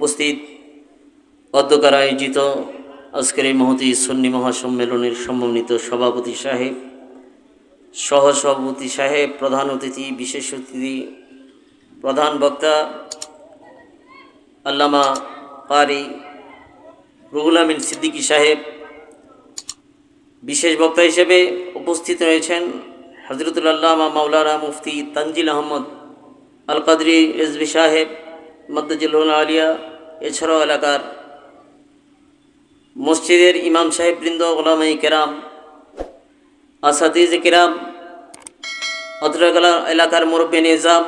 উপস্থিত অধ্যকার আয়োজিত আজকের এই মহতি সন্নি মহাসম্মেলনের সম্মানিত সভাপতি সাহেব, সহসভাপতি সাহেব, প্রধান অতিথি, বিশেষ অতিথি, প্রধান বক্তা, আল্লামা পারি রুহুল আমিন সিদ্দিকী সাহেব, বিশেষ বক্তা হিসেবে উপস্থিত রয়েছেন হজরতুল আল্লামা মাওলানা মুফতি তানজিল আহমদ আল কাদরি রেজবি সাহেব মদ্দুল আলিয়া, এছাড়াও এলাকার মসজিদের ইমাম সাহেব বৃন্দ গোলামাই কেরাম আসাদিজ কেরাম অত্র এলাকার মুরব্বী নিজাম,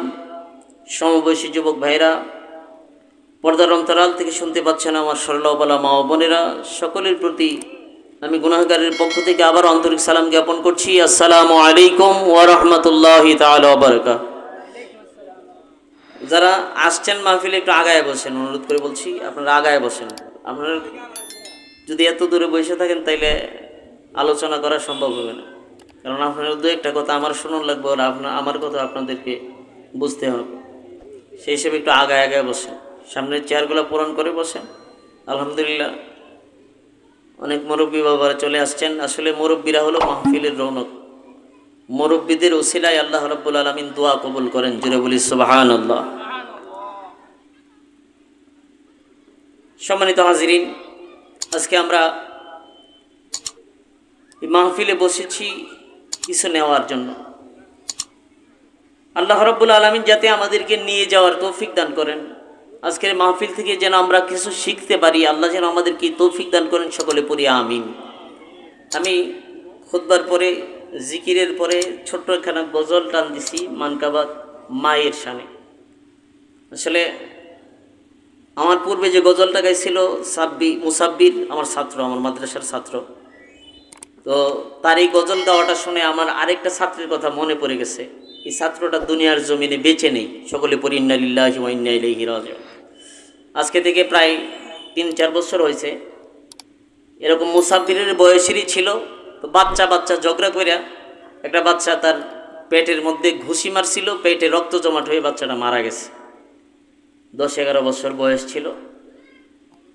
সমবয়সী যুবক ভাইরা, পর্দার অন্তরাল থেকে শুনতে পাচ্ছেন আমার সরলবালা মা বোনেরা, সকলের প্রতি আমি গুনাহগারের পক্ষ থেকে আবার আন্তরিক সালাম জ্ঞাপন করছি। আসসালামু আলাইকুম ওয়ারহমতুল্লাহ তালবারকা যারা আসছেন মাহফিলে একটু আগায় বসেন, অনুরোধ করে বলছি, আপনারা আগায় বসেন। আপনারা যদি এত দূরে বসে থাকেন, তাইলে আলোচনা করা সম্ভব হবে না। কারণ আপনার দু একটা কথা আমার শুনুন লাগবে, আর আপনার আমার কথা আপনাদেরকে বুঝতে হবে। সেই হিসেবে একটু আগায় আগায় বসেন। সামনের চেয়ারগুলো পূরণ করে বসেন। আলহামদুলিল্লাহ, অনেক মুরব্বী বাবারা চলে আসছেন। আসলে মুরব্বীরা হলো মাহফিলের রৌনক। মুরব্বীদের ওসিলায় আল্লাহ রব্বুল আলমিন দোয়া কবুল করেন জুড়ে বলি সুবাহান আল্লাহ সম্মানিত হাজিরিন, আজকে আমরা মাহফিলে বসেছি কিছু নেওয়ার জন্য। আল্লাহ রব্বুল আলমিন যাতে আমাদেরকে নিয়ে যাওয়ার তৌফিক দান করেন। আজকের মাহফিল থেকে যেন আমরা কিছু শিখতে পারি, আল্লাহ যেন আমাদেরকে তৌফিক দান করেন, সকলে পড়ি আমিন। আমি খুদবার পরে, জিকিরের পরে ছোট্ট একখানা গজল টান দিছি মানকাবাদ মায়ের সামনে আসলে আমার পূর্বে যে গজলটা গাইছিল, সাব্বি, মুসাব্বির, আমার ছাত্র, আমার মাদ্রাসার ছাত্র। তো তার এই গজল গাওয়াটা শুনে আমার আরেকটা ছাত্রের কথা মনে পড়ে গেছে। এই ছাত্রটা দুনিয়ার জমিনে বেঁচে নেই। সকলে পরি ইন্নালিল্লাহি ওয়া ইন্না ইলাইহি রাজিউন। আজকে থেকে প্রায় তিন, চার বছর হয়েছে। এরকম মুসাফিরের বয়সেরই ছিল। তো বাচ্চা বাচ্চা ঝগড়া করিয়া একটা বাচ্চা তার পেটের মধ্যে ঘুষি মারছিল, পেটে রক্ত জমাট হয়ে বাচ্চাটা মারা গেছে। দশ এগারো বছর বয়স ছিল।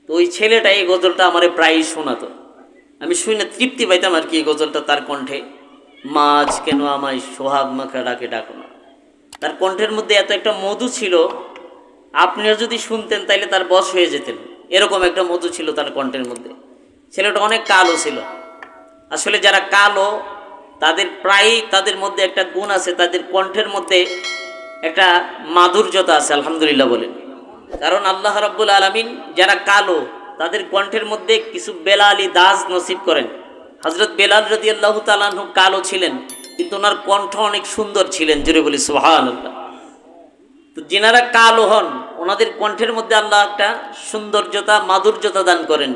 তো ওই ছেলেটা এই গজলটা আমারে প্রায়ই শোনাতো। আমি শুনে তৃপ্তি পাইতাম আর কি এই গজলটা তার কণ্ঠে। মাছ কেন আমায় সোহাগ মাখা ডাকে ডাকো না? তার কণ্ঠের মধ্যে এত একটা মধু ছিল আপনিও যদি শুনতেন তাইলে তার বশ হয়ে যেতেন। এরকম একটা মধু ছিল তার কণ্ঠের মধ্যে। ছেলেটা অনেক কালো ছিল। আসলে যারা কালো, তাদের প্রায়ই তাদের মধ্যে একটা গুণ আছে, তাদের কণ্ঠের মধ্যে একটা মাধুর্যতা আছে, আলহামদুলিল্লাহ বলেন। কারণ আল্লাহ রাব্বুল আলমিন যারা কালো, তাদের কণ্ঠের মধ্যে কিছু বেলালি দাস নসিব করেন। হজরত বেলাল রদি আল্লাহ তালাহু কালো ছিলেন, কিন্তু ওনার কণ্ঠ অনেক সুন্দর ছিলেন জুড়ে বলি সুহান তো যেনারা কালো হন, ওনাদের কণ্ঠের মধ্যে আল্লাহ একটা সৌন্দর্যতা, মাধুর্যতা দান করেন।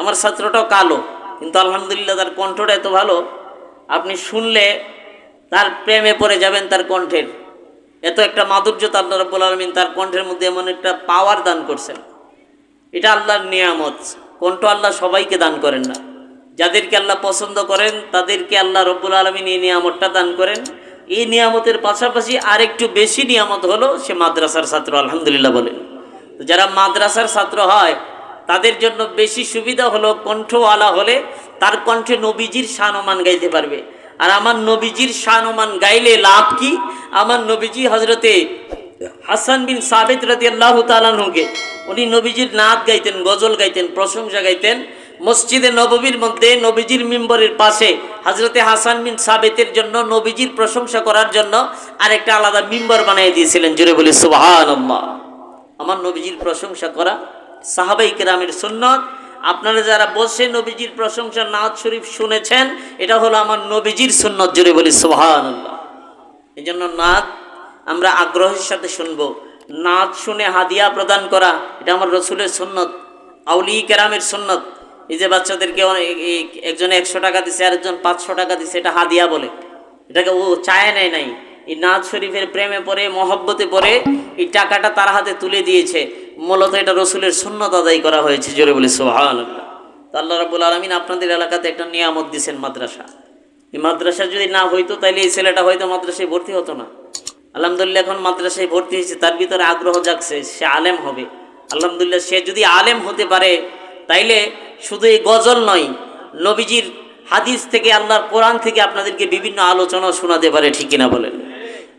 আমার ছাত্রটাও কালো, কিন্তু আলহামদুলিল্লাহ তার কণ্ঠটা এত ভালো, আপনি শুনলে তার প্রেমে পড়ে যাবেন তার কণ্ঠের। এত একটা মাধুর্যতা আল্লাহ রব্বুল আলমিন তার কণ্ঠের মধ্যে এমন একটা পাওয়ার দান করছেন। এটা আল্লাহর নিয়ামত। কণ্ঠ আল্লাহ সবাইকে দান করেন না। যাদেরকে আল্লাহ পছন্দ করেন, তাদেরকে আল্লাহ রব্বুল আলমিন এই নিয়ামতটা দান করেন। এই নিয়ামতের পাশাপাশি আরেকটু বেশি নিয়ামত হলো সে মাদ্রাসার ছাত্র, আলহামদুলিল্লাহ বলেন। যারা মাদ্রাসার ছাত্র হয়, তাদের জন্য বেশি সুবিধা হলো কণ্ঠওয়ালা হলে তার কণ্ঠে নবীজির শানমান গাইতে পারবে। আর আমার নবীজির শানমান গাইলে লাভ কি? আমার নবীজি হজরতে হাসান বিন সাবেদ রাতি আল্লাহ তালানহুকে উনি নবীজির নাচ গাইতেন, গজল গাইতেন, প্রশংসা গাইতেন। মসজিদে নববীর মধ্যে নবীজির মিম্বরের পাশে হজরতে হাসান বিন সাবেতের জন্য নবীজির প্রশংসা করার জন্য আরেকটা আলাদা মিম্বর বানিয়ে দিয়েছিলেন জুড়ে বলি সুবাহান আমার নবীজির প্রশংসা করা সাহাবাই কেরামের সুন্নত আপনারা যারা বসে নবীজির প্রশংসা নাচ শরীফ শুনেছেন, এটা হলো আমার নবীজির সুন্নত জুড়ে বলি সুবাহান এই জন্য নাচ আমরা আগ্রহের সাথে শুনব। নাচ শুনে হাদিয়া প্রদান করা, এটা আমার রসুলের সুন্নত আউলি কেরামের সুন্নত। এই যে বাচ্চাদেরকে একজনে একশো টাকা দিছে, আরেকজন পাঁচশো টাকা দিছে, এটা হাদিয়া বলে। এটাকে ও চায় নেয় নাই। এই নাচ শরীফের প্রেমে পড়ে, মহব্বতে পড়ে, এই টাকাটা তার হাতে তুলে দিয়েছে। মূলত এটা রসুলের সুন্নত আদায় করা হয়েছে, জোরে বলে সোহান তো আল্লাহ রাবুল আলমিন আপনাদের এলাকাতে একটা নিয়ামত দিয়েছেন মাদ্রাসা। এই মাদ্রাসা যদি না হইতো তাহলে এই ছেলেটা হয়তো মাদ্রাসায় ভর্তি হতো না। আলহামদুলিল্লাহ, এখন মাদ্রাসায় ভর্তি হয়েছে, তার ভিতরে আগ্রহ জাগছে, সে আলেম হবে। আলহামদুলিল্লাহ, সে যদি আলেম হতে পারে, তাইলে শুধু এই গজল নয়, নবীজির হাদিস থেকে, আল্লাহর কোরআন থেকে আপনাদেরকে বিভিন্ন আলোচনা শোনাতে পারে, ঠিক কিনা বলেন?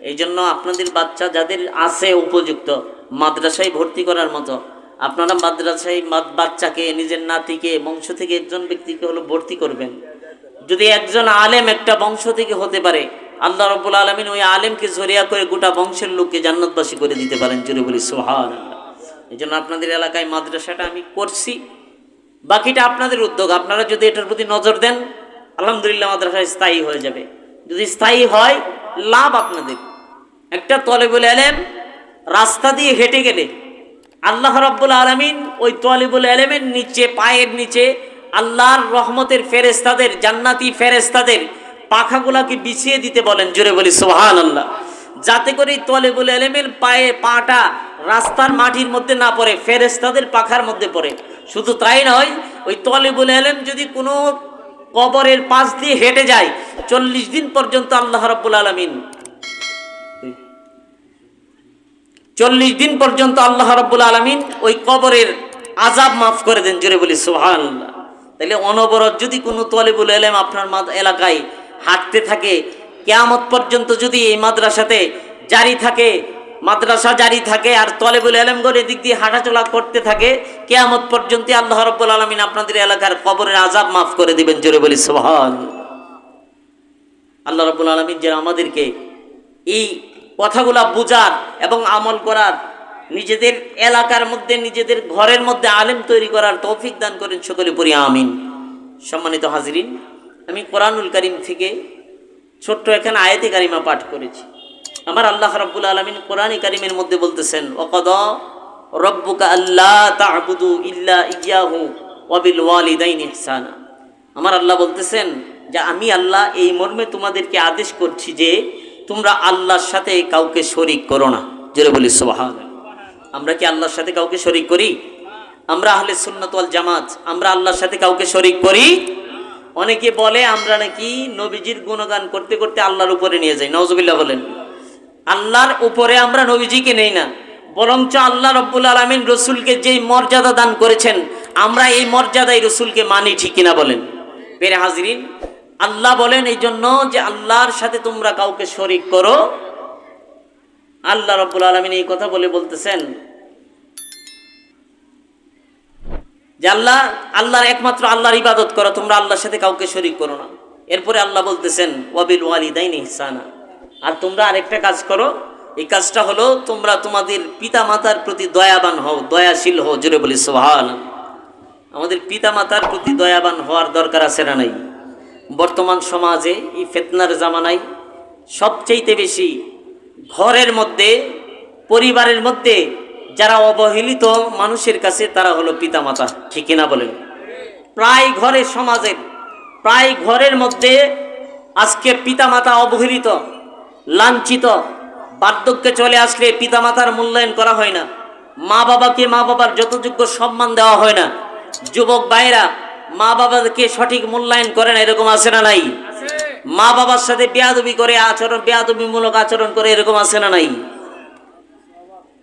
এই জন্য আপনাদের বাচ্চা যাদের আছে উপযুক্ত মাদ্রাসায় ভর্তি করার মতো। আপনারা মাদ্রাসায় মাদ- বাচ্চাকে, নিজের নাতিকে, বংশ থেকে একজন ব্যক্তিকে হলো ভর্তি করবেন। যদি একজন আলেম একটা বংশ থেকে হতে পারে, আল্লাহ রব্বুল আলমিন ওই আলেমকে জরিয়া করে গোটা বংশের লোককে জান্নাতবাসী করে দিতে পারেন জুড়ে বলি সোহান এই জন্য আপনাদের এলাকায় মাদ্রাসাটা আমি করছি। বাকিটা আপনাদের উদ্যোগ। আপনারা যদি এটার প্রতি নজর দেন, আলহামদুলিল্লাহ মাদ্রাসা স্থায়ী হয়ে যাবে। যদি স্থায়ী হয়, লাভ আপনাদের। একটা তলেবুল আলেম রাস্তা দিয়ে হেঁটে গেলে আল্লাহ রাব্বুল আলমিন ওই তলিবুল আলমের নিচে, পায়ের নিচে আল্লাহর রহমতের ফেরেস্তাদের জান্নাতি ফেরেস্তাদের পাখাগুলাকে বিছিয়ে দিতে বলেন, জোরে বলি সোহান আল্লাহ যাতে করে এই তলেবুল আলমের পায়ে, পাটা রাস্তার মাটির মধ্যে না পড়ে ফেরেস্তাদের পাখার মধ্যে পড়ে। শুধু তাই নয়, ওই তলেবুল আলম যদি কোনো কবরের পাশ দিয়ে হেঁটে যায়, চল্লিশ দিন পর্যন্ত আল্লাহ রাব্বুল আলমিন চল্লিশ দিন পর্যন্ত আল্লাহ রাব্বুল আলমিন ওই কবরের আজাব মাফ করে দেন, জোরে বলি সোহান তাহলে অনবরত যদি কোনো তলেবুল এলেম আপনার এলাকায় হাঁটতে থাকে, কেয়ামত পর্যন্ত যদি এই মাদ্রাসাতে জারি থাকে, মাদ্রাসা জারি থাকে আর তলেবুল এলেমগর এদিক দিয়ে হাঁটাচলা করতে থাকে, কেয়ামত পর্যন্ত আল্লাহ রব্বুল আলমিন আপনাদের এলাকার কবরের আজাব মাফ করে দিবেন, জোরে বলি সোহান আল্লাহ রব্বুল আলমিন যেন আমাদেরকে এই কথাগুলা বুঝার এবং আমল করার, নিজেদের এলাকার মধ্যে, নিজেদের ঘরের মধ্যে আলেম তৈরি করার তৌফিক দান করেন সকলে পড়ি, আমিন। সম্মানিত হাজরিন, আমি কোরআনুল করিম থেকে ছোট্ট এখানে আয়াতে কারিমা পাঠ করেছি। আমার আল্লাহ রব্বুল আলমিন কোরআনী কারিমের মধ্যে বলতেছেন অকদ রব্বুকা আল্লাহ তাবুদু ইল্লা ইয়াহু ওয়াবিল ওয়ালিদাইন ইহসানা। আমার আল্লাহ বলতেছেন যে, আমি আল্লাহ এই মর্মে তোমাদেরকে আদেশ করছি যে তোমরা আল্লাহর সাথে কাউকে শরিক করো না। জোরে বলি সোহান আমরা কি আল্লাহর সাথে কাউকে শরিক করি? আমরা আহলে সুন্নাত ওয়াল জামাত, আমরা আল্লাহর সাথে কাউকে শরিক করি? অনেকে বলে আমরা নাকি নবীজির গুণগান করতে করতে আল্লাহর উপরে নিয়ে যাই। নজবিল্লা বলেন। আল্লাহর উপরে আমরা নবীজিকে নেই না। বরঞ্চ আল্লাহ রব্বুল আলমিন রসুলকে যেই মর্যাদা দান করেছেন, আমরা এই মর্যাদায় রসুলকে মানি, ঠিক কিনা বলেন? পেরে হাজরিন আল্লাহ বলেন এই জন্য যে আল্লাহর সাথে তোমরা কাউকে শরিক করো। আল্লাহ রব্বুল আলমিন এই কথা বলে বলতেছেন যে আল্লাহ, আল্লাহর একমাত্র আল্লাহর ইবাদত করো, তোমরা আল্লাহর সাথে কাউকে শরিক করো না। এরপরে আল্লাহ বলতেছেন, ওয়াবিল ওয়ালিদাইন ইহসানা। আর তোমরা আরেকটা কাজ করো, এই কাজটা হলো তোমরা তোমাদের পিতা মাতার প্রতি দয়াবান হও, দয়াশীল হও, জোরে বলি সোহান আমাদের পিতা মাতার প্রতি দয়াবান হওয়ার দরকার আছে না নাই? বর্তমান সমাজে এই ফেতনার জামানায় সবচেয়েতে বেশি ঘরের মধ্যে, পরিবারের মধ্যে যারা অবহেলিত মানুষের কাছে তারা হলো পিতামাতা। ঠিক কিনা বলেন? প্রায় ঘরে সমাজের, প্রায় ঘরের মধ্যে আজকে পিতামাতা অবহেলিত, লাঞ্ছিত, বার্ধক্যে চলে আসলে পিতামাতার মূল্যায়ন করা হয় না। মা বাবাকে মা বাবার যথাযোগ্য সম্মান দেওয়া হয় না। যুবক ভাইরা মা বাবাকে সঠিক মূল্যায়ন করে না, এরকম আছে না নাই? মা বাবার সাথে বেয়াদবি করে আচরণ, বেয়াদবিমূলক আচরণ করে এরকম আছে না নাই?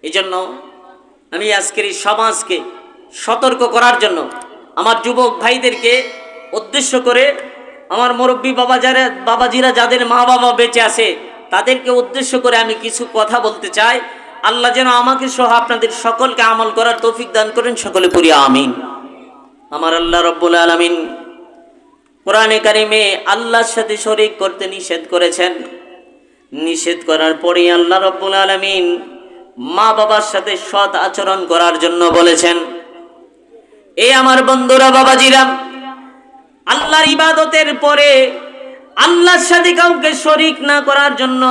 এই জন্য আমি আজকের এই সমাজকে সতর্ক করার জন্য আমার যুবক ভাইদেরকে উদ্দেশ্য করে আমার মুরব্বী বাবা যারা, বাবাজিরা যাদের মা বাবা বেঁচে আছে, তাদেরকে উদ্দেশ্য করে আমি কিছু কথা বলতে চাই। আল্লাহ যেন আমাকে সহ আপনাদের সকলকে আমল করার তৌফিক দান করেন। সকলে পড়ি আমিন। আমার আল্লাহ রব্বুল আলমিন কোরআনে কারিমে আল্লাহর সাথে শরিক করতে নিষেধ করেছেন। নিষেধ করার পরেই আল্লাহ রব্বুল আলমিন মা বাবার সাথে সৎ আচরণ করার জন্য বলেছেন এই আমার বন্ধুরা, বাবাজিরা, আল্লাহর ইবাদতের পরে আল্লাহর সাথে কাউকে শরিক না করার জন্য